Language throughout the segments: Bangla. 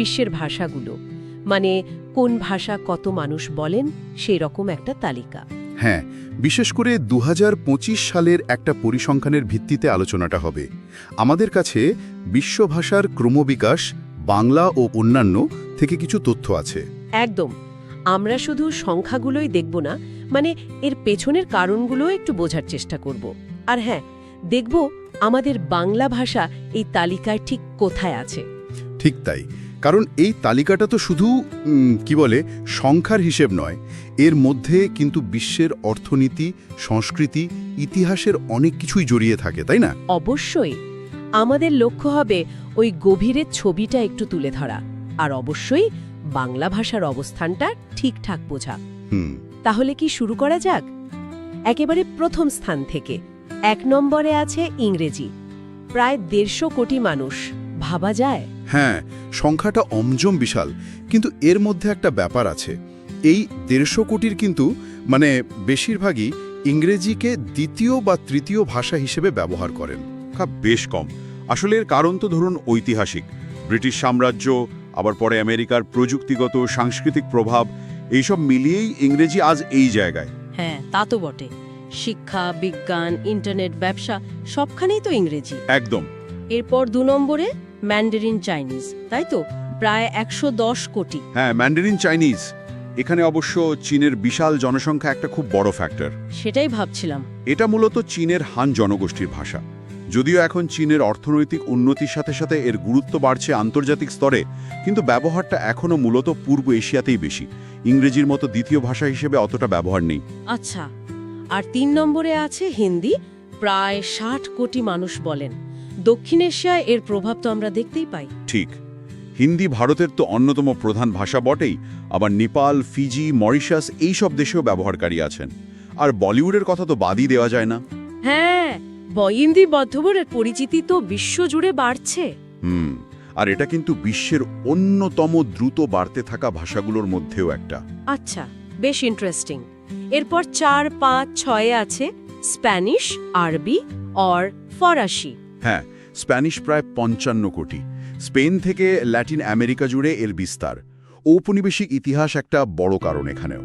বিশ্বের ভাষাগুলো। মানে কোন ভাষা কত মানুষ বলেন সেই রকম একটা তালিকা। হ্যাঁ বিশেষ করে দু হাজার পঁচিশ সালের একটা পরিসংখ্যানের ভিত্তিতে আলোচনাটা হবে। আমাদের কাছে বিশ্ব ভাষার ক্রমবিকাশ বাংলা ও অন্যান্য থেকে কিছু তথ্য আছে। একদম। আমরা শুধু সংখ্যাগুলোই দেখব না মানে এর পেছনের কারণগুলো একটু বোঝার চেষ্টা করব। আর হ্যাঁ দেখব আমাদের বাংলা ভাষা এই তালিকায় ঠিক কোথায় আছে। ঠিক তাই। কারণ এই তালিকাটা তো শুধু কি বলে সংখ্যার হিসেব নয়। এর মধ্যে কিন্তু বিশ্বের অর্থনীতি সংস্কৃতি ইতিহাসের অনেক কিছুই জড়িয়ে থাকে তাই না? অবশ্যই। আমাদের লক্ষ্য হবে ওই গভীরের ছবিটা একটু তুলে ধরা। আর অবশ্যই বাংলা ভাষার অবস্থানটা ঠিকঠাক বোঝা। হুম। তাহলে কি শুরু করা যাক? একেবারে প্রথম স্থান থেকে। এক নম্বরে আছে ইংরেজি। প্রায় দেড়শো কোটি মানুষ। ভাবা যায়? হ্যাঁ সংখ্যাটা অমজম বিশাল কিন্তু এর মধ্যে একটা ব্যাপার আছে। এই দেড়শো কোটির কিন্তু মানে বেশিরভাগই ইংরেজিকে দ্বিতীয় বা তৃতীয় ভাষা হিসেবে ব্যবহার করেন। বেশ কম। আসলে এর কারণ তো ধরুন ঐতিহাসিক। ব্রিটিশ সাম্রাজ্য আবার পরে আমেরিকার প্রযুক্তিগত সাংস্কৃতিক প্রভাব এইসব মিলিয়েই ইংরেজি আজ এই জায়গায়। হ্যাঁ তা তো বটে। শিক্ষা বিজ্ঞান ইন্টারনেট ব্যবসা সবখানেই তো ইংরেজি। একদম। এরপর দু নম্বরে ম্যান্ডারিন চাইনিজ তাই তো? প্রায় একশো দশ কোটি। হ্যাঁ ম্যান্ডারিন চাইনিজ এখানে অবশ্য চীনের বিশাল জনসংখ্যা একটা খুব বড় ফ্যাক্টর সেটাই ভাবছিলাম। এটা মূলত চীনের হান জনগোষ্ঠীর ভাষা। যদিও এখন চীনের অর্থনৈতিক উন্নতির সাথে সাথে এর গুরুত্ব বাড়ছে আন্তর্জাতিক স্তরে কিন্তু ব্যবহারটা এখনও মূলত পূর্ব এশিয়াতেই বেশি। ইংরেজির মতো দ্বিতীয় ভাষা হিসেবে অতটা ব্যবহার নেই। আচ্ছা আর তিন নম্বরে আছে হিন্দি। প্রায় ষাট কোটি মানুষ বলেন। দক্ষিণ এশিয়ায় এর প্রভাব তো আমরা দেখতেই পাই। ঠিক। হিন্দি ভারতের তো অন্যতম প্রধান ভাষা বটেই আবার নেপাল ফিজি মরিশাস এই সব দেশেও ব্যবহারকারী আছেন। আর বলিউডের কথা তো বাদই দেওয়া যায় না। হ্যাঁ বহিন্দি বদ্ধবরের পরিচিতি তো বিশ্বজুড়ে বাড়ছে। হুম আর এটা কিন্তু বিশ্বের অন্যতম দ্রুত বাড়তে থাকা ভাষাগুলোর মধ্যেও একটা। আচ্ছা বেশ ইন্টারেস্টিং এরপর চার পাঁচ ছয়ে আছে স্প্যানিশ আরবি অর ফরাসি। হ্যাঁ স্প্যানিশ প্রায় পঞ্চান্ন কোটি। স্পেন থেকে ল্যাটিন আমেরিকা জুড়ে এর বিস্তার। ঔপনিবেশিক ইতিহাস একটা বড় কারণ এখানেও।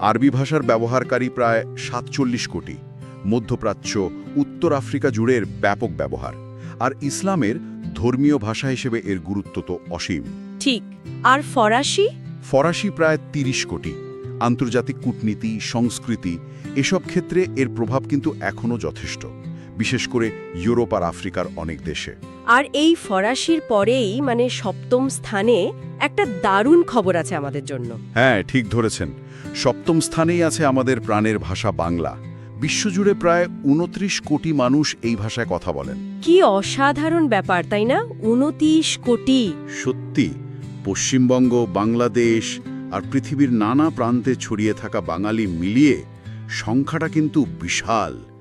আরবি ভাষার ব্যবহারকারী প্রায় সাতচল্লিশ কোটি। মধ্যপ্রাচ্য উত্তর আফ্রিকা জুড়ে এর ব্যাপক ব্যবহার। আর ইসলামের ধর্মীয় ভাষা হিসেবে এর গুরুত্ব তো অসীম। ঠিক। আর ফরাসি? ফরাসি প্রায় ৩০ কোটি। আন্তর্জাতিক কূটনীতি সংস্কৃতি এসব ক্ষেত্রে এর প্রভাব কিন্তু এখনও যথেষ্ট। বিশেষ করে ইউরোপ আর আফ্রিকার অনেক দেশে। আর এই ফরাসির পরেই মানে সপ্তম স্থানে একটা দারুণ খবর আছে আমাদের জন্য। হ্যাঁ ঠিক ধরেছেন। সপ্তম স্থানেই আছে আমাদের প্রাণের ভাষা বাংলা। বিশ্বজুড়ে প্রায় উনত্রিশ কোটি মানুষ এই ভাষায় কথা বলেন। কি অসাধারণ ব্যাপার তাই না? উনতিশ কোটি। সত্যি পশ্চিমবঙ্গ বাংলাদেশ আর পৃথিবীর নানা প্রান্তে ছড়িয়ে থাকা বাঙালি মিলিয়ে সংখ্যাটা কিন্তু বিশাল।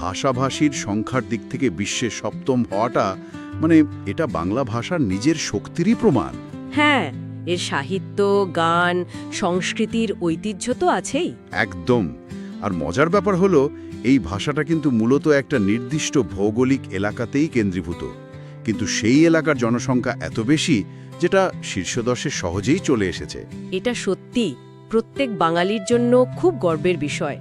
ভাষাভাষীর সংখ্যার দিক থেকে বিশ্বে সপ্তম হওয়াটা মানে এটা বাংলা ভাষার নিজের শক্তিরই প্রমাণ। হ্যাঁ এর সাহিত্য গান সংস্কৃতির ঐতিহ্য তো আছেই। একদম। আর মজার ব্যাপার হলো এই ভাষাটা কিন্তু মূলত একটা নির্দিষ্ট ভৌগোলিক এলাকাতেই কেন্দ্রীভূত। কিন্তু সেই এলাকার জনসংখ্যা এত বেশি যেটা শীর্ষদশে সহজেই চলে এসেছে। এটা সত্যি প্রত্যেক বাঙালির জন্য খুব গর্বের বিষয়।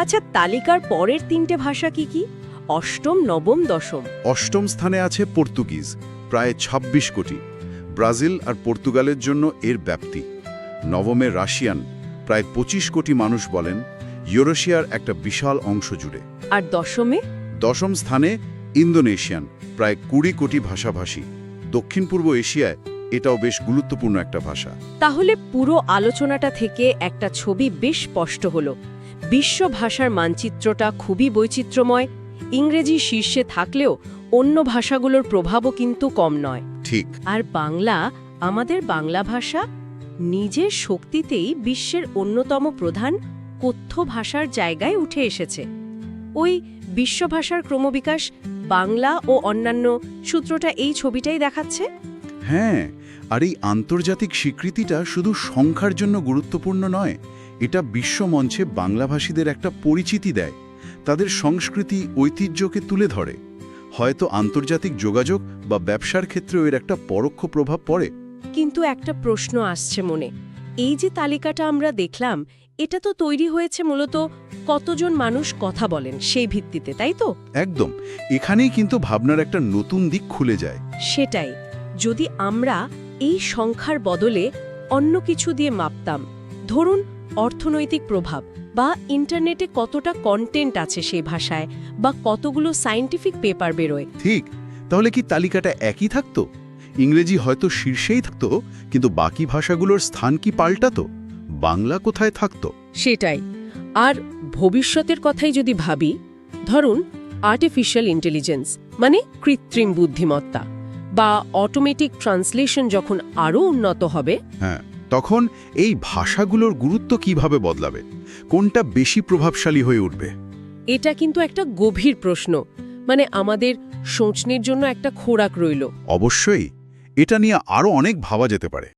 আচ্ছা তালিকার পরের তিনটে ভাষা কি কি? অষ্টম নবম দশম। অষ্টম স্থানে আছে পর্তুগিজ প্রায় ২৬ কোটি। ব্রাজিল আর পর্তুগালের জন্য এর ব্যাপ্তি। নবমে রাশিয়ান প্রায় ২৫ কোটি মানুষ বলেন ইউরোশিয়ার একটা বিশাল অংশ জুড়ে। আর দশমে? দশম স্থানে ইন্দোনেশিয়ান প্রায় কুড়ি কোটি ভাষাভাষী। দক্ষিণ পূর্ব এশিয়ায় এটাও বেশ গুরুত্বপূর্ণ একটা ভাষা। তাহলে পুরো আলোচনাটা থেকে একটা ছবি বেশ স্পষ্ট হলো। বিশ্ব ভাষার মানচিত্রটা খুবই বৈচিত্র্যময়। ইংরেজি শীর্ষে থাকলেও অন্য ভাষাগুলোর প্রভাবও কিন্তু কম নয়। ঠিক। আর বাংলা আমাদের বাংলা ভাষা নিজের শক্তিতেই বিশ্বের অন্যতম প্রধান কথ্য ভাষার জায়গায় উঠে এসেছে। ওই বিশ্ব ভাষার ক্রমবিকাশ বাংলা ও অন্যান্য সূত্রটা এই ছবিটাই দেখাচ্ছে? হ্যাঁ আর এই আন্তর্জাতিক স্বীকৃতিটা শুধু সংখ্যার জন্য গুরুত্বপূর্ণ নয় এটা বিশ্বমঞ্চে বাংলাভাষীদের একটা পরিচিতি দেয়। তাদের সংস্কৃতি ঐতিহ্যকে তুলে ধরে। হয়তো আন্তর্জাতিক যোগাযোগ বা ব্যবসার ক্ষেত্রেও এর একটা পরোক্ষ প্রভাব পড়ে। কিন্তু একটা প্রশ্ন আসছে মনে। এই যে তালিকাটা আমরা দেখলাম এটা তো তৈরি হয়েছে মূলত কতজন মানুষ কথা বলেন সেই ভিত্তিতে তাই তো? একদম। এখানেই কিন্তু ভাবনার একটা নতুন দিক খুলে যায়। সেটাই। যদি আমরা এই সংখ্যার বদলে অন্য কিছু দিয়ে মাপতাম ধরুন অর্থনৈতিক প্রভাব বা ইন্টারনেটে কতটা কন্টেন্ট আছে সেই ভাষায় বা কতগুলো সায়েন্টিফিক পেপার বেরোয়। ঠিক তাহলে কি তালিকাটা একই থাকতো? ইংরেজি হয়তো শীর্ষেই থাকতো কিন্তু বাকি ভাষাগুলোর স্থান কি পাল্টাতো? বাংলা কোথায় থাকতো? সেটাই। আর ভবিষ্যতের কথাই যদি ভাবি ধরুন আর্টিফিশিয়াল ইন্টেলিজেন্স মানে কৃত্রিম বুদ্ধিমত্তা বা অটোমেটিক ট্রান্সলেশন যখন আরও উন্নত হবে হ্যাঁ। তখন এই ভাষাগুলোর গুরুত্ব কীভাবে বদলাবে? কোনটা বেশি প্রভাবশালী হয়ে উঠবে? এটা কিন্তু একটা গভীর প্রশ্ন। মানে আমাদের সোচনের জন্য একটা খোরাক রইল। অবশ্যই এটা নিয়ে আরও অনেক ভাবা যেতে পারে।